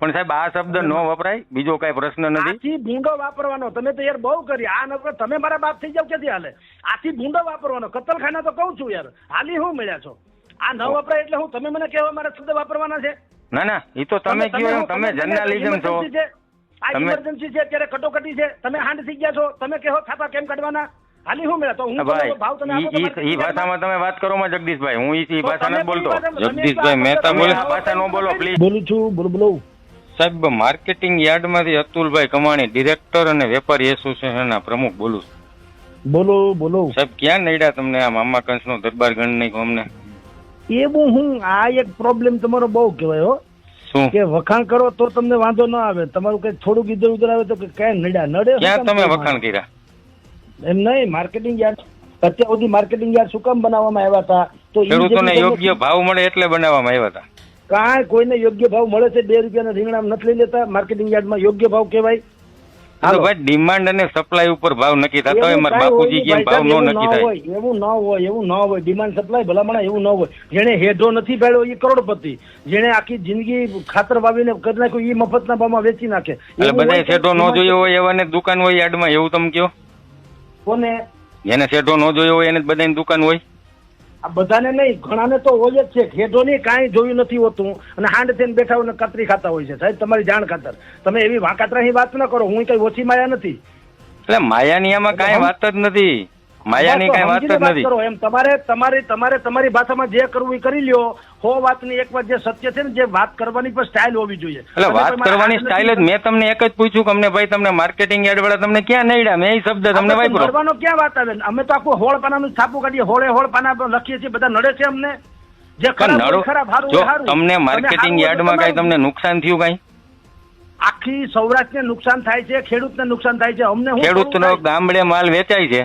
પણ સાહેબ આ શબ્દ ન વપરાય? બીજો કઈ પ્રશ્ન નથી? આથી ભૂંડો વાપરવાનો. તમે તો યાર બહુ કરી. આ ન તમે મારા બાપ થઈ જાવ ક્યાંથી હાલે? આથી ભૂંડો વાપરવાનો. કતલખાના તો કહું છું યાર. હાલી હું મળ્યા છો? આ ન વપરાય એટલે હું તમે મને કહેવા મારા શબ્દ વાપરવાના છે? ના ના એ તો તમે કયો એમ તમે જર્નાલિઝમ છો. આ ઇમરજન્સી છે અત્યારે કટોકટી છે. તમે હાંડ થઈ ગયા છો. તમે કહો ખાતા કેમ કાઢવાના? હાલી હું મળ્યા. તો હું ભાવ તમે ઈ- ભાષામાં તમે વાત કરો માં જગદીશભાઈ. હું ઈ ભાષા બોલતો. જગદીશભાઈ મહેતા ભાષા ન બોલો, પ્લીઝ બોલું છું બોલો બોલો. સાહેબ માર્કેટિંગ યાર્ડમાંથી અતુલભાઈ કમાણી ડિરેક્ટર અને વેપારી એસોસિએશનના પ્રમુખ બોલું છું. બોલો બોલો. સાહેબ ક્યાં નડ્યા તમને આ મામા કંસનો દરબાર ગણ નહીં અમને? એવું હું આ એક પ્રોબ્લેમ તમારો બહુ કહેવાય હો. શું? કે વખાણ કરો તો તમને વાંધો ના આવે. તમારું કઈ થોડુંક ઇધર ઉધર આવે તો કે કઈ નડ્યા? નડે ક્યાં તમે વખાણ કર્યા? એમ નહીં માર્કેટિંગ યાર્ડ. અત્યાર સુધી માર્કેટિંગ યાર્ડ શું કામ બનાવવામાં આવ્યા હતા? તો ખેડૂતોને યોગ્ય ભાવ મળે એટલે બનાવવામાં આવ્યા હતા. કાંઈ કોઈને યોગ્ય ભાવ મળે છે બે રૂપિયાના રીંગણા નથી લઈ લેતા માર્કેટિંગ યાર્ડમાં યોગ્ય ભાવ કહેવાય. ભાઈ ડિમાન્ડ અને સપ્લાય ઉપર ભાવ નક્કી થતો હોય મારા બાપુજી કેમ ભાવ નો નક્કી થાય એવું ન હોય એવું ન હોય. ડિમાન્ડ સપ્લાય ભલામણ એવું ન હોય. જેણે હેઢો નથી પાડ્યો એ કરોડપતિ. જેણે આખી જિંદગી ખાતર વાવીને કરી નાખ્યું એ મફતના ભાવમાં વેચી નાખે. એટલે એવું બધા શેઢો ન જોયો હોય એવાને જ દુકાન હોય યાર્ડમાં એવું તમે કયો કોને? જેને શેઢો ન જોયો હોય એને બધાની દુકાન હોય. આ બધાને નહીં ઘણાને તો હોય જ છે. ખેડો ની કાંઈ જોયું નથી હોતું. અને હાંડ થઈને બેઠા હોય કતરી ખાતા હોય છે. સાહેબ તમારી જાણ ખાતર. તમે એવી વાંકાતરાની વાત ન કરો. હું કઈ ઓછી માયા નથી. એટલે માયાની આમાં કાંઈ વાત જ નથી. માયાની કઈ વાત જ નથી. કરો એમ તમારે તમારી તમારે તમારી ભાષામાં જે કરવું એ કરી લ્યો. હો વાતની એક વાત જે સત્ય છે ને જે વાત કરવાની પણ સ્ટાઇલ હોવી જોઈએ. એટલે વાત કરવાની સ્ટાઇલ જ મેં તમને એક જ પૂછ્યું કે અમને ભાઈ તમને માર્કેટિંગ એડ વાળા તમને ક્યાં નડ્યા? મેં એ શબ્દ તમને વાપરો. નડવાનો ક્યાં વાત આવે? અમે તો આખું હોળ પાનાનું છાપું કાઢીએ. હોળે હોળ પાના પર લખીએ છીએ બધા નડે છે અમને. જે ખરાબ નડો ખરાબ હારું જો તમને માર્કેટિંગ યાર્ડમાં કઈ તમને નુકસાન થયું કઈ? આખી સૌરાષ્ટ્રને નુકસાન થાય છે ખેડૂતને નુકસાન થાય છે. અમને ખેડૂત ખેડૂતનો ગામડે માલ વેચાય છે.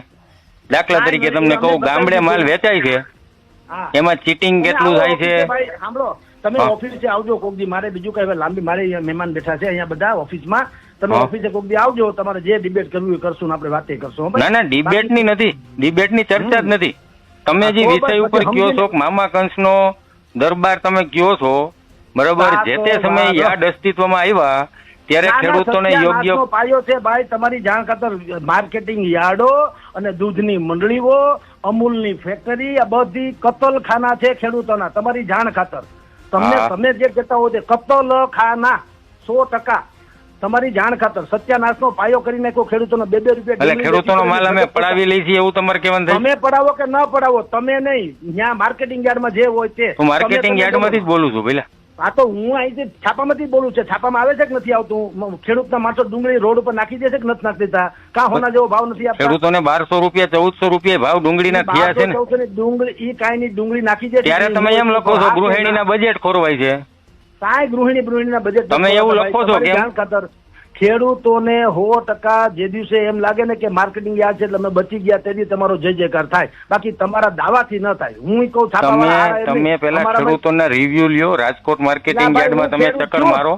દાખલા તરીકે તમને કહું ગામડે માલ વેચાય છે. એમાં ચીટિંગ તમે કેટલું થાય છે? ઓફિસે સાંભળો. તમે ઓફિસે આવજો કોક દી. મારે બીજું કઈ લાંબી મારે મહેમાન બેઠા છે અહીંયા બધા ઓફિસમાં તમે ઓફિસે કોક દી આવજો તમારે જે ડિબેટ કરવું એ કરશું આપણે વાતે કરશું ના ના ડિબેટની નથી. ડિબેટની ચર્ચા જ નથી. તમે જે વિષય ઉપર કયો છો મામા કંસ નો દરબાર તમે કયો છો બરોબર જે તે સમયે યાદ અસ્તિત્વમાં આવ્યા ત્યારે ખેડૂતોને યોગ્ય પાયો છે ભાઈ તમારી જાણ ખાતર માર્કેટિંગ યાર્ડો અને દૂધની મંડળીઓ અમૂલની ફેક્ટરી આ બધી કતલખાના છે ખેડૂતોના તમારી જાણ ખાતર. તમને તમે જે કહેતા હો તે કતલખાના સો ટકા. તમારી જાણ ખાતર સત્યાનાશનો પાયો કરી નાખ્યો ખેડૂતોનો બે બે રૂપિયા એટલે ખેડૂતોનો માલ અમે પડાવી લઈ છીએ એવું તમારે કહેવાનું તમે પડાવો કે ન પડાવો તમે નહીં. ત્યાં માર્કેટિંગ યાર્ડમાં જે હોય તે. હું માર્કેટિંગ યાર્ડમાંથી જ બોલું છું પેલા હા તો હું અહીંથી છાપામાંથી બોલું છે. છાપામાં આવે છે કે નથી આવતું? ખેડૂતના માણસો ડુંગળી રોડ ઉપર નાખી દે છે કે નથી નાખી દેતા? કા હોના જેવો ભાવ નથી આપતા? ખેડૂતોને બારસો રૂપિયા ચૌદસો રૂપિયા ભાવ ડુંગળીના થયા છે ને. ડુંગળી ઈ કાંઈ ની ડુંગળી નાખી દે છે. ત્યારે તમે એમ લખો છો ગૃહિણીના બજેટ ખોરવાય છે. કાંઈ ગૃહિણી ગૃહિણીના બજેટ તમે એવું લખો છો કેમ? ખાતર ખેડૂતોને સો ટકા જે દિવસે એમ લાગે ને કે માર્કેટિંગ યાદ છે એટલે અમે બચી ગયા તેથી તમારો જય જયકાર થાય. બાકી તમારા દાવાથી ન થાય. હું કહું તમે તમે પેલા ખેડૂતોના રિવ્યુ લ્યો રાજકોટ માર્કેટિંગ યાર્ડમાં તમે ચક્કર મારો.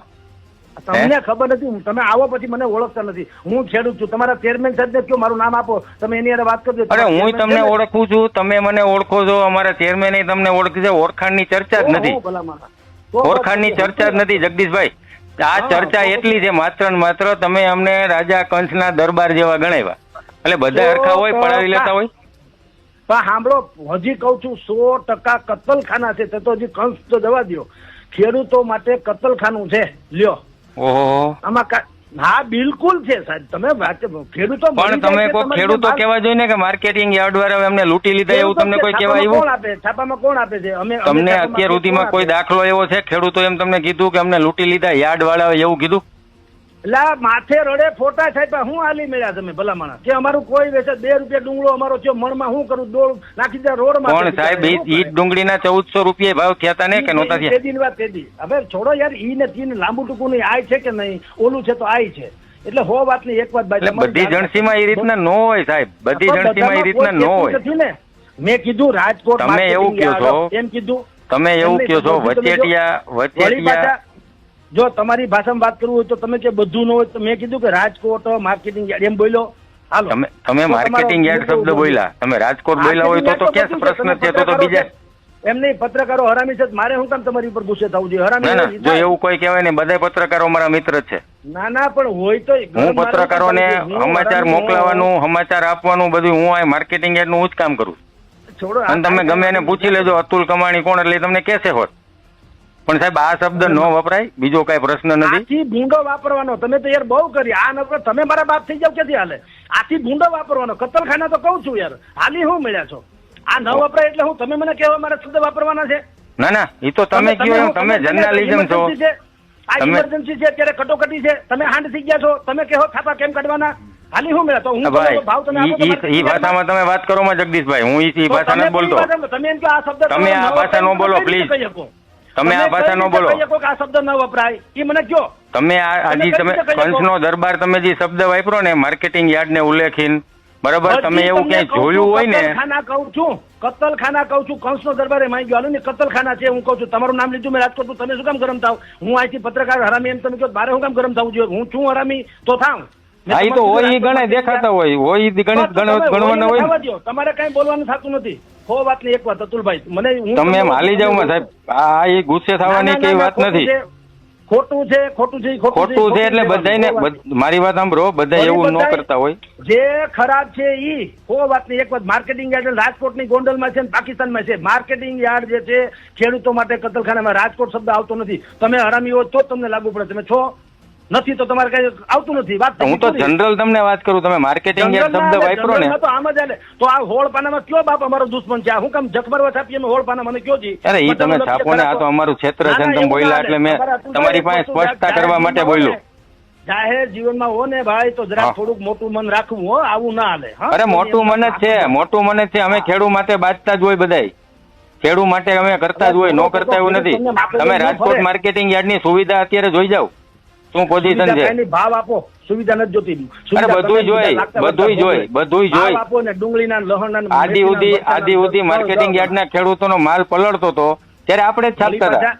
તમને ખબર નથી તમે આવો પછી મને ઓળખતા નથી. હું ખેડૂત છું. તમારા ચેરમેન સાહેબને કયો મારું નામ આપો. તમે એની વાત કરજો. અરે હું તમને ઓળખું છું. તમે મને ઓળખો છો. અમારા ચેરમેન તમને ઓળખી છે. ઓળખાણની ચર્ચા જ નથી. ઓળખાણની ઓળખાણની ચર્ચા જ નથી જગદીશભાઈ. આ ચર્ચા એટલી છે માત્ર ને માત્ર તમે અમને રાજા કંસના દરબાર જેવા ગણાવ્યા. એટલે બધા હરખા હોય પડાવી લેતા હોય? પણ સાંભળો હજી કહું છું સો ટકા કતલખાના છે તો હજી કંસ તો જવા દ્યો. ખેડૂતો માટે કતલખાનું છે લ્યો. ઓહો. આમાં હા બિલકુલ છે સાહેબ. તમે વાત ખેડૂતો પણ તમે કોઈ ખેડૂતો કેવા જોઈએ ને કે માર્કેટિંગ યાર્ડ વાળા એમને લૂંટી લીધા એવું તમને કોઈ કેવા આવ્યું? કોણ આપે? છાપામાં કોણ આપે છે? અમે તમને અત્યાર સુધીમાં કોઈ દાખલો એવો છે? ખેડૂતો એમ તમને કીધું કે અમને લૂંટી લીધા યાર્ડ વાળા એવું કીધું? એટલે માથે રડે ફોટા થાય હું આલી મળ્યા તમે ભલા માણસ? કે અમારું કોઈ વેચે બે રૂપિયા ડુંગળો અમારો થયો મણમાં હું કરું? દોડ નાખી દે રોડમાં પણ સાહેબ ઈ ડુંગળીના ચૌદસો રૂપિયા ભાવ થયા હતા ને કે નહોતા થયા? તેદી વાત તેદી હવે છોડો યાર ઈ ને તીન લાંબુ ટૂંકું નહીં આય છે કે નહીં? ઓલું છે તો આય છે. એટલે હો વાતની એક વાત ભાઈ બધી જાણ- જણસીમાં એ રીતના નો હોય સાહેબ. બધી જણસીમાં એ રીતના નો હોય. મેં કીધું રાજકોટ તમે એવું કહો છો. એમ કીધું. તમે એવું કહો છો વચેટિયા વચેટિયા જો તમારી ભાષામાં વાત કરવું હોય તો તમે કે બધું ન હોય તો મેં કીધું કે રાજકોટ માર્કેટિંગ યાર્ડ એમ બોલ્યો? હાલો. તમે તમે માર્કેટિંગ યાર્ડ શબ્દ બોલ્યા. તમે રાજકોટ બોલ્યા હોય તો તો ક્યાં પ્રશ્ન છે? તો તો બીજા એમ નહીં પત્રકારો હરામી છે મારે શું કામ તમારી ઉપર ગુસ્સે થવું જોઈએ? હરામી જો એવું કોઈ કહેવાય ને બધા પત્રકારો મારા મિત્ર છે. ના ના પણ હોય તો હું પત્રકારોને સમાચાર મોકલાવાનું સમાચાર આપવાનું બધું હું આ માર્કેટિંગનું જ કામ કરું છોડો અને તમે ગમે એને પૂછી લેજો અતુલ કમાણી કોણ એટલે તમને કહેશે હોત. પણ સાહેબ આ શબ્દ ન વપરાય? બીજો કઈ પ્રશ્ન નથી? આથી ભૂંડો વાપરવાનો. તમે તો યાર બહુ કરી. આ ન તમે મારા બાપ થઈ જાવ ક્યાંથી હાલે? આથી ભૂંડો વાપરવાનો. કતલખાના તો કહું છું યાર. હાલી હું મળ્યા છો? આ ન વપરાય એટલે હું તમે મને કહેવા મારા શબ્દ વાપરવાના છે? ના ના એ તો તમે કયો એમ તમે જર્નાલિઝમ છો. આ ઇમરજન્સી છે અત્યારે કટોકટી છે. તમે હાંડ થઈ ગયા છો. તમે કહો થાપા કેમ કાઢવાના? હાલી હું મેળા તો? હું ભાઈ ભાવ તમે ઈ- ભાષામાં તમે વાત કરો માં જગદીશભાઈ. હું ઈ ભાષા નથી બોલતો. તમે એમ કે આ શબ્દ તમે આ ભાષા ન બોલો, તો તમે આ ભાષા ન બોલો. આ શબ્દ ન વપરાય? એ મને કયો. તમે આ હજી તમે કંસનો દરબાર તમે જે શબ્દ વાપરો ને માર્કેટિંગ યાર્ડ ને ઉલ્લેખીન બરાબર? તમે એવું ક્યાંય જોયું હોય ને ખાના કહું છું. કતલખાના કહું છું કંસનો દરબારે માંગ્યો. ગયો ને કતલખાના છે હું કહું છું. તમારું નામ લીધું મેં રાજકોટ તમે શું કામ ગરમ થાવ? હું અહીંથી પત્રકાર હરામી એમ તમે કહો મારે શું કામ ગરમ થવું જોઈએ? હું છું હરામી તો થાવ. તો હોય ગણે દેખાતા હોય. હોય ગણિત ગણવાના હોય. તમારે કઈ બોલવાનું થતું નથી. હો વાતની એક વાત અતુલભાઈ મને તમે એમ હાલી જાવ સાહેબ. આ એ ગુસ્સે થવાની કઈ વાત નથી. છે. ખોટું છે ખોટું છે ખોટું છે એટલે બધાને મારી વાત સાંભળો બધા એવું ન કરતા હોય. જે ખરાબ છે ઈ વાત વાતની એક વાત માર્કેટિંગ યાર્ડ રાજકોટની ગોંડલમાં છે ને પાકિસ્તાનમાં છે. માર્કેટિંગ યાર્ડ જે છે ખેડૂતો માટે કતલખાનામાં રાજકોટ શબ્દ આવતો નથી. તમે હરામી હો તો તમને લાગુ પડે. તમે છો? નથી તો તમારે કઈ આવતું નથી વાત હું તો જનરલ તમને વાત કરું તમે માર્કેટિંગ શબ્દ વાપરો ને. તો આમ જ. તો આ હોળ પાનામાં કયો બાપ અમારો દુશ્મન છે? હું કેમ જખમરવા છાપીએ હોળ પાના મને કયો જી અરે ઈ તમે છાપો ને આ તો અમારું ક્ષેત્ર છે તમે બોલ્યા એટલે મેં તમારી પાસે સ્પષ્ટતા કરવા માટે બોલ્યો. ને, જાહેર જીવનમાં હો ને ભાઈ તો જરા થોડુંક મોટું મન રાખવું હો આવું ના હાલે અરે મોટું મન જ છે મોટું મન જ છે અમે ખેડૂ માટે બાજતા જ હોય બધાય. ખેડૂ માટે અમે કરતા જ હોય નો કરતા એવું નથી. તમે રાજકોટ માર્કેટિંગ માર્કેટિંગ યાર્ડની સુવિધા અત્યારે જોઈ જાવ શું પોઝિશન છે? ભાવ આપો સુવિધા નથી જોતી અરે બધું જોઈ, બધું જોઈ, બધું જોઈ. આપો ને ડુંગળીના લહણના ને આદિ ઉદી આદિ ઉદી માર્કેટિંગ યાર્ડના ખેડૂતોનો માલ પલળતો હતો ત્યારે આપણે છાપતા હતા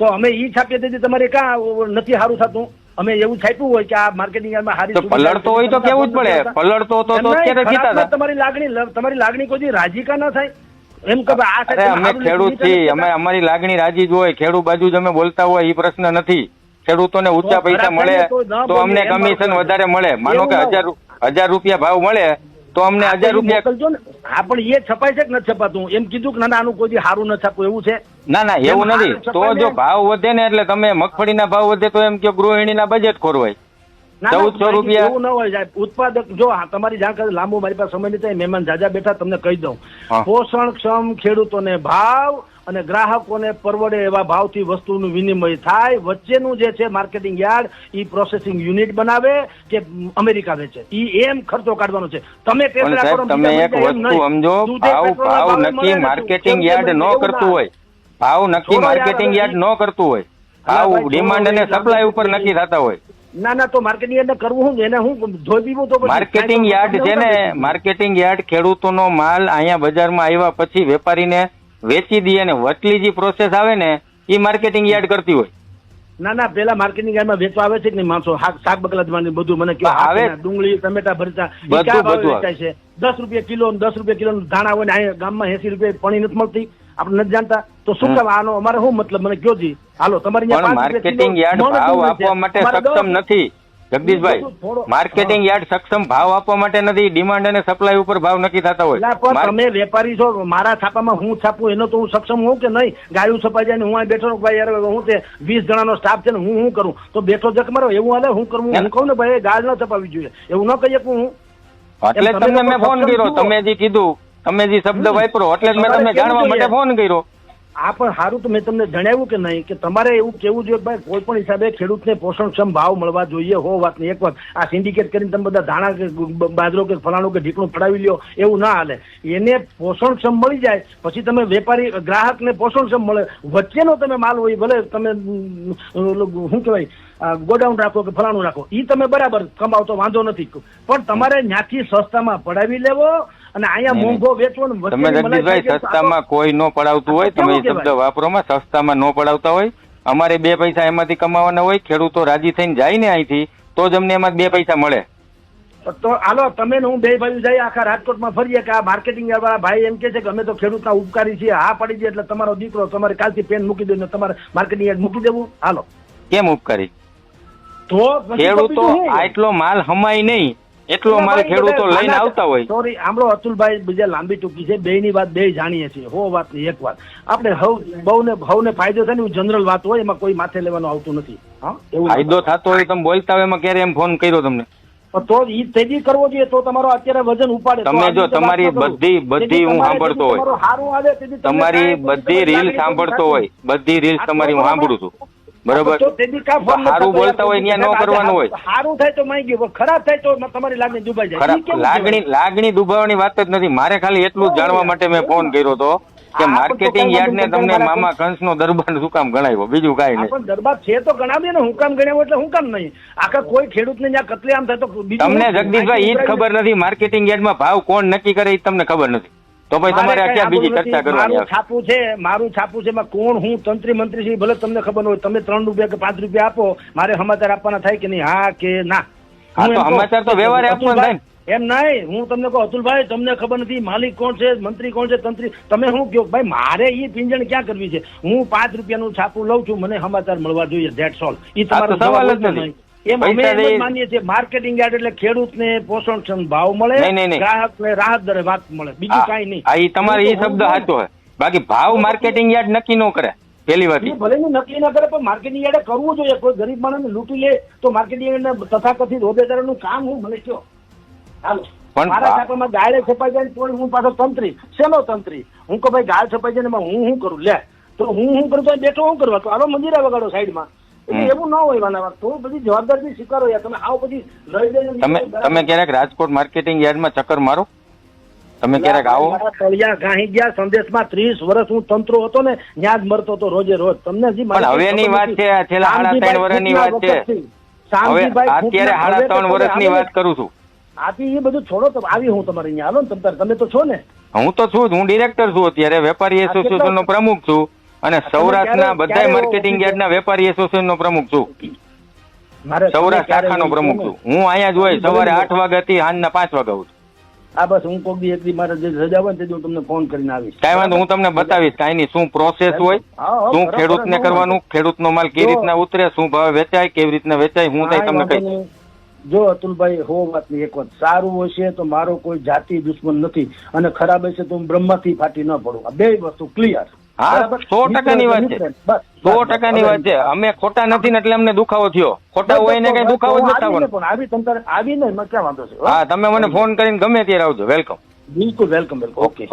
તો અમે ઈ છાપીએ તેથી તમારે ક્યાં નથી સારું થતું? અમે એવું છાપ્યું હોય કે આ માર્કેટિંગ યાર્ડમાં હારી પલળતો હોય તો કેવું જ પડે? પલળતો હતો તો અત્યારે હતા. તમારી લાગણી તમારી લાગણી કોઈ રાજી કા ના થાય? એમ કે આ અમે ખેડૂત છીએ અમે અમારી લાગણી રાજી જ હોય ખેડૂત બાજુ જ અમે બોલતા હોય એ પ્રશ્ન નથી. ખેડૂતોને ઊંચા પૈસા મળે તો ન અમને કમિશન વધારે મળે. માનો કે હજાર હજાર રૂપિયા ભાવ મળે તો અમને હજાર રૂપિયા ને. હા પણ એ છપાય છે કે નથી છપાતું? એમ કીધું કે ના ના આનું કોઈ સારું ન છાપું એવું છે? ના ના એવું નથી. તો જો ભાવ વધે ને એટલે તમે મગફળીના ભાવ વધે તો એમ કે ગૃહિણીના બજેટ ખોરવાય ચૌદસો ના, 1400 ભાઈ, રૂપિયા. એવું ન હોય ઉત્પાદક જો તમારી જાણકારી લાંબુ મારી પાસે સમય નથી મહેમાન જાજા બેઠા તમને કહી દઉં. પોષણક્ષમ ખેડૂતોને ભાવ અને ગ્રાહકોને પરવડે એવા ભાવથી વસ્તુનું વિનિમય થાય. વચ્ચેનું જે છે માર્કેટિંગ યાર્ડ એ પ્રોસેસિંગ યુનિટ બનાવે કે અમેરિકા વેચે. એ એમ ખર્ચો કાઢવાનો છે. તમે તમે એક વસ્તુ સમજો ભાવ ભાવ નક્કી માર્કેટિંગ યાર્ડ ન કરતું હોય. ભાવ નક્કી માર્કેટિંગ યાર્ડ ન કરતું હોય. ભાવ ડિમાન્ડ અને સપ્લાય ઉપર નક્કી થતા હોય. ના ના તો માર્કેટિંગ યાર્ડ કરવું હું? એને હું ધોઈ પીવું તો માર્કેટિંગ યાર્ડ છે ને માર્કેટિંગ યાર્ડ ખેડૂતોનો માલ અહીંયા બજારમાં આવ્યા પછી વેપારીને વેચી દઈએ અને વચલી જે પ્રોસેસ આવે ને એ માર્કેટિંગ યાર્ડ કરતી હોય. ના ના પેલા માર્કેટિંગ યાર્ડમાં વેચવા આવે છે કે નહીં? માણસો શાક બગલા બધું મને કે આવે. ડુંગળી ટમેટા ભરતા બધું, વેચાય છે? દસ રૂપિયા કિલો દસ રૂપિયા કિલો ધાણા હોય ને અહીંયા ગામમાં એસી રૂપિયા પાણી નથી મળતી. આપણે નથી જાણતા. તો શું. કામ? આનો અમારે શું મતલબ? મને કયો જી. હાલો તમારી માર્કેટિંગ યાર્ડ ભાવ આપવા માટે સક્ષમ નથી. જગદીશભાઈ માર્કેટિંગ યાર્ડ સક્ષમ ભાવ આપવા માટે નથી ડિમાન્ડ અને સપ્લાય ઉપર ભાવ નક્કી થતા હોય. તમે વેપારી છો મારા છાપામાં હું છાપું એનો તો હું સક્ષમ હોઉં કે નહીં? ગાયું છપાઈ જાય હું અહીં બેઠો ભાઈ યાર હું તે વીસ જણાનો સ્ટાફ છે ને હું શું કરું? તો બેઠો જક મારો એવું હાલે હું કરું? હું કહું ને ભાઈ ગાળ ન છપાવી જોઈએ. એવું ન કહી શકું હું? એટલે તમને મેં ફોન કર્યો. તમે જે કીધું તમે જે શબ્દ. વાપરો એટલે મેં તમને જાણવા માટે ફોન કર્યો. આ પણ સારું તો મેં તમને જણાવ્યું કે નહીં, કે તમારે એવું કેવું જોઈએ ભાઈ કોઈ પણ હિસાબે ખેડૂતને પોષણક્ષમ ભાવ મળવા જોઈએ, હો વાત નહીં એક વાત. આ સિન્ડિકેટ કરીને તમે બધા ધાણા કે બાજરો કે ફલાણું કે ઢીકણું પડાવી લ્યો, એવું ના હાલે. એને પોષણક્ષમ મળી જાય, પછી તમે વેપારી, ગ્રાહકને પોષણક્ષમ મળે. વચ્ચેનો તમે માલ હોય, ભલે તમે શું કહેવાય ગોડાઉન રાખો કે ફલાણું રાખો એ તમે બરાબર કમાવ તો વાંધો નથી. પણ તમારે ત્યાંથી સસ્તામાં પડાવી લેવો અને અહીંયા મોંઘો વેચવો ને તમે જગદીશભાઈ સસ્તામાં કોઈ નો પડાવતું હોય તમે શબ્દ? વાપરોમાં સસ્તામાં નો પડાવતા હોય. અમારે બે પૈસા એમાંથી કમાવાના હોય ખેડૂતો રાજી થઈને જાય ને અહીંથી તો જ અમને એમાં બે પૈસા મળે. તો હાલો તમે ને હું બે ભાઈ જઈ આખા રાજકોટમાં ફરીએ કે આ માર્કેટિંગ વાળા ભાઈ એમ કે છે કે અમે તો ખેડૂતના ઉપકારી છીએ હા પડી જાય એટલે તમારો દીકરો તમારે કાલથી પેન મૂકી દો ને તમારે માર્કેટિંગ યાર્ડ મૂકી દેવું. હાલો. કેમ ઉપકારી? તો ખેડૂતો આટલો માલ હમાય નહીં. એટલો અમારે ખેડૂતો લઈને આવતા હોય. સોરી આમળો અતુલભાઈ બીજા લાંબી ટૂંકી છે બે ની વાત બે જાણીએ છીએ. હો વાતની એક વાત. આપણે હવ બહુને હવને ફાયદો થાય ને જનરલ વાત હોય એમાં કોઈ માથે લેવાનું આવતું નથી. હા એવું ફાયદો થતો હોય તમે બોલતા હોય એમાં ક્યારે એમ ફોન કર્યો તમને? તો ઈ તેજી કરવો જોઈએ તો તમારો અત્યારે વજન ઉપાડે. તમે જો તમારી બધી- બધી હું સાંભળતો હોય. તમારી બધી રીલ સાંભળતો હોય. બધી રીલ તમારી હું સાંભળું છું. બરોબર? સારું બોલતા હોય ત્યાં ન કરવાનું હોય. સારું થાય તો માઈ ગયું ખરાબ થાય તો તમારી લાગણી દુભાઈ જાય. લાગણી લાગણી દુભાવવાની વાત જ નથી. મારે ખાલી એટલું જ જાણવા માટે મેં ફોન કર્યો હતો કે માર્કેટિંગ યાર્ડ ને તમને મામા મામા કંસનો દરબાર શું કામ ગણાવ્યો? બીજું કઈ નહીં. દરબાર છે તો ગણાવીએ ને હું કામ ગણાવ્યો એટલે હું કામ નહીં. આખા કોઈ ખેડૂતને જ્યાં કતલેઆમ થાય તો તમને જગદીશભાઈ ઈ જ ખબર નથી માર્કેટિંગ યાર્ડમાં ભાવ કોણ નક્કી કરે એ તમને ખબર નથી. તો ભાઈ તમારે ક્યાં બીજી ચર્ચા કરવાની મારું છાપું છે મારું છાપું છે એમાં કોણ હું તંત્રી મંત્રી છે ભલે તમને ખબર હોય તમે ત્રણ રૂપિયા કે પાંચ રૂપિયા આપો મારે સમાચાર આપવાના થાય કે નહીં? હા કે ના? સમાચાર તો વ્યવહારે આપવાનો થાય એમ નહીં હું તમને કહું અતુલભાઈ તમને ખબર નથી માલિક કોણ છે મંત્રી કોણ છે તંત્રી તમે શું કહો? ભાઈ મારે ઈ પિંજણ ક્યાં કરવી છે? હું પાંચ રૂપિયાનું છાપું લઉં છું મને સમાચાર મળવા જોઈએ ધેટ્સ ઓલ એ તમારો સવાલ જ નથી. એમ અમે એમ જ માનીએ છીએ માર્કેટિંગ યાર્ડ એટલે ખેડૂતને પોષણક્ષમ ભાવ મળે નહીં, નહીં, નહીં. ગ્રાહકને રાહત દરે વાત મળે. બીજું કાંઈ નહીં. હા, તમારે ઈ શબ્દ સાચો હોય. બાકી ભાવ માર્કેટિંગ યાર્ડ નક્કી ન કરે. પેલી વાત ભલે ને નક્કી ન કરે પણ માર્કેટિંગ યાર્ડે કરવું જોઈએ. કોઈ ગરીબ માણસને લૂંટી લે તો માર્કેટિંગ યાર્ડને તથાકથિતનું કામ હું ભલે કયો. હાલો. પણ મારા ખાતામાં ગાળે છપાઈ જાય તો હું પાછો તંત્રી. શેનો તંત્રી? હું કહું ભાઈ ગાળ છપાઈ જાય ને હું શું કરું? લે. તો હું હું કરું? તો બેઠો શું કરવા? તો આનો મંદિરા વગાડો સાઈડમાં. એટલે એવું ન હોય વાત તો બધી જવાબદારી સ્વીકારો યાર. તમે આવો પછી લઈ દઈને તમે તમે ક્યારેક રાજકોટ માર્કેટિંગ યાર્ડમાં ચક્કર મારો? તમે ક્યારેક આવો? તળિયા ગાહી ગયા સંદેશમાં ત્રીસ વર્ષ હું તંત્રો હતો ને ત્યાં જ મરતો હતો રોજે રોજ. તમને હજી હવેની વાત છે, આ છેલ્લા સાડા ત્રણ વર્ષની વાત છે. હવે અત્યારે સાડા ત્રણ વર્ષની વાત કરું છું. આથી એ બધું છોડો તો આવી હું તમારે અહીંયા. હાલો ને તમે તમે તો છો ને? હું તો છું જ હું ડિરેક્ટર છું અત્યારે. વેપારી એસોસિએશન નો પ્રમુખ છું. અને સૌરાષ્ટ્રના બધા માર્કેટિંગ યાર્ડના વેપારી એસોસિએશન નો પ્રમુખ છું. સૌરાષ્ટ્ર શાખાનો પ્રમુખ છું? હું અહીંયા જ હોય સવારે. આઠ વાગ્યાથી સાંજના પાંચ વાગ્યા હું આ બસ હું કોક દી એકદી મારે જે રજા હોય ને હું તમને ફોન કરીને આવીશ. કાંઈ વાંધો હું તમને બતાવીશ કાંઈ નહીં શું પ્રોસેસ હોય શું ખેડૂતને કરવાનું ખેડૂતનો માલ કેવી રીતના ઉતરે શું ભાવે વેચાય કેવી રીતના વેચાય હું થાય તમને કહીશ. જો અતુલભાઈ હો વાતની એક વાત. સારું હશે તો મારો કોઈ જાતિ દુશ્મન નથી અને ખરાબ હશે તો હું બ્રહ્મથી ફાટી ન પડું. આ બે વસ્તુ ક્લિયર હા સો ટકાની વાત છે. સો ટકાની વાત છે. અમે ખોટા નથી ને એટલે અમને દુખાવો થયો. ખોટા હોય ને કઈ દુખાવો જ નથી આવી ને ક્યાં વાંધો છે હા? તમે મને ફોન કરીને ગમે ત્યારે આવજો. વેલકમ બિલકુલ વેલકમ વેલકમ ઓકે